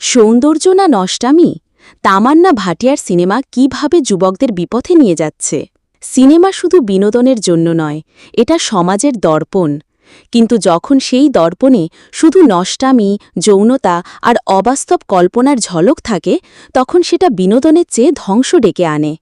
সৌন্দর্য না নষ্টামি? তামান্না ভাটিয়ার সিনেমা কীভাবে যুবকদের বিপথে নিয়ে যাচ্ছে? সিনেমা শুধু বিনোদনের জন্য নয়, এটা সমাজের দর্পণ। কিন্তু যখন সেই দর্পণে শুধু নষ্টামি, যৌনতা আর অবাস্তব কল্পনার ঝলক থাকে, তখন সেটা বিনোদনের চেয়ে ধ্বংস ডেকে আনে।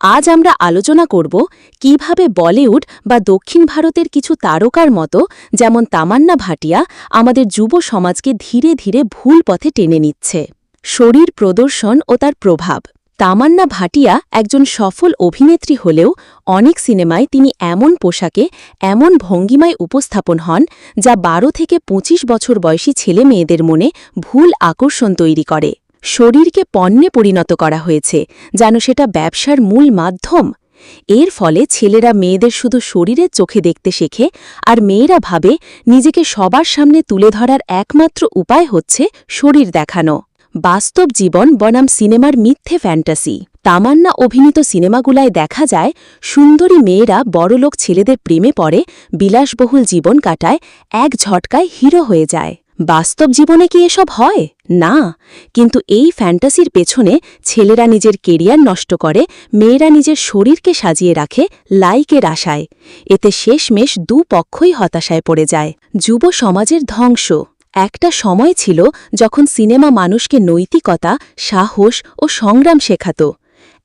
আজ আমরা আলোচনা করব কীভাবে বলিউড বা দক্ষিণ ভারতের কিছু তারকার মতো, যেমন তামান্না ভাটিয়া, আমাদের যুব সমাজকে ধীরে ধীরে ভুল পথে টেনে নিচ্ছে। শরীর প্রদর্শন ও তার প্রভাব। তামান্না ভাটিয়া একজন সফল অভিনেত্রী হলেও অনেক সিনেমায় তিনি এমন পোশাকে, এমন ভঙ্গিমায় উপস্থাপন হন, যা বারো থেকে ২৫ বছর বয়সী ছেলে মেয়েদের মনে ভুল আকর্ষণ তৈরি করে। শরীরকে পণ্যে পরিণত করা হয়েছে, যেন সেটা ব্যবসার মূল মাধ্যম। এর ফলে ছেলেরা মেয়েদের শুধু শরীরের চোখে দেখতে শেখে, আর মেয়েরা ভাবে নিজেকে সবার সামনে তুলে ধরার একমাত্র উপায় হচ্ছে শরীর দেখানো। বাস্তব জীবন বনাম সিনেমার মিথ্যে ফ্যান্টাসি। তামান্না অভিনীত সিনেমাগুলায় দেখা যায়, সুন্দরী মেয়েরা বড়লোক ছেলেদের প্রেমে পড়ে, বিলাসবহুল জীবন কাটায়, এক ঝটকায় হিরো হয়ে যায়। বাস্তব জীবনে কি এসব হয়? না, কিন্তু এই ফ্যান্টাসির পেছনে ছেলেরা নিজের কেরিয়ার নষ্ট করে, মেয়েরা নিজের শরীরকে সাজিয়ে রাখে লাইকের আশায়। এতে শেষমেশ দুপক্ষই হতাশায় পড়ে যায়। যুব সমাজের ধ্বংস। একটা সময় ছিল যখন সিনেমা মানুষকে নৈতিকতা, সাহস ও সংগ্রাম শেখাত।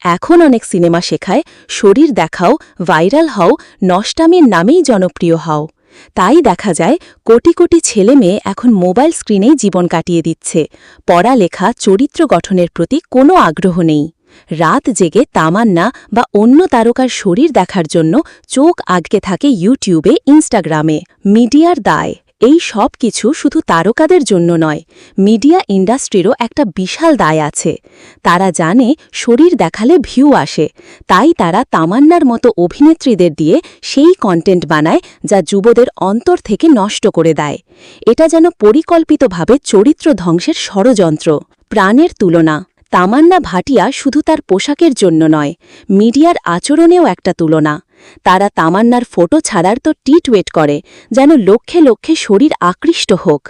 এখন অনেক সিনেমা শেখায়, শরীর দেখাও, ভাইরাল হও, নষ্টামের নামেই জনপ্রিয় হও। তাই দেখা যায় কোটি কোটি ছেলে মেয়ে এখন মোবাইল স্ক্রিনেই জীবন কাটিয়ে দিচ্ছে। পড়ালেখা, চরিত্র গঠনের প্রতি কোনো আগ্রহ নেই। রাত জেগে তামান্না বা অন্য তারকার শরীর দেখার জন্য চোখ আগকে থাকে ইউটিউবে, ইনস্টাগ্রামে। মিডিয়ার দায়। এই সব কিছু শুধু তারকাদের জন্য নয়, মিডিয়া ইন্ডাস্ট্রিরও একটা বিশাল দায় আছে। তারা জানে শরীর দেখালে ভিউ আসে, তাই তারা তামান্নার মতো অভিনেত্রীদের দিয়ে সেই কন্টেন্ট বানায় যা যুবদের অন্তর থেকে নষ্ট করে দেয়। এটা যেন পরিকল্পিতভাবে চরিত্র ধ্বংসের ষড়যন্ত্র। প্রাণের তুলনা, তামান্না ভাটিয়া শুধু তার পোশাকের জন্য নয়, মিডিয়ার আচরণেও একটা তুলনা। তারা তামান্নার ফটো ছাড়ার তো টিট ওয়েট করে, যেন লক্ষ্যে লক্ষ্যে শরীর আকৃষ্ট হোক।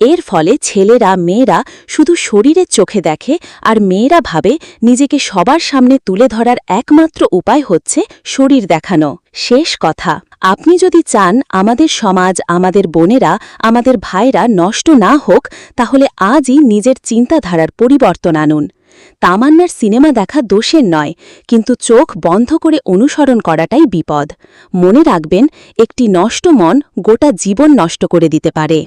এর ফলে ছেলেরা, মেয়েরা শুধু শরীরের চোখে দেখে আর মেয়েরা ভাবে নিজেকে সবার সামনে তুলে ধরার একমাত্র উপায় হচ্ছে শরীর দেখানো। শেষ কথা, আপনি যদি চান আমাদের সমাজ, আমাদের বোনেরা, আমাদের ভাইরা নষ্ট না হোক, তাহলে আজই নিজের চিন্তাধারার পরিবর্তন আনুন। তামান্নার সিনেমা দেখা দোষের নয়, কিন্তু চোখ বন্ধ করে অনুসরণ করাটাই বিপদ। মনে রাখবেন, একটি নষ্ট মন গোটা জীবন নষ্ট করে দিতে পারে।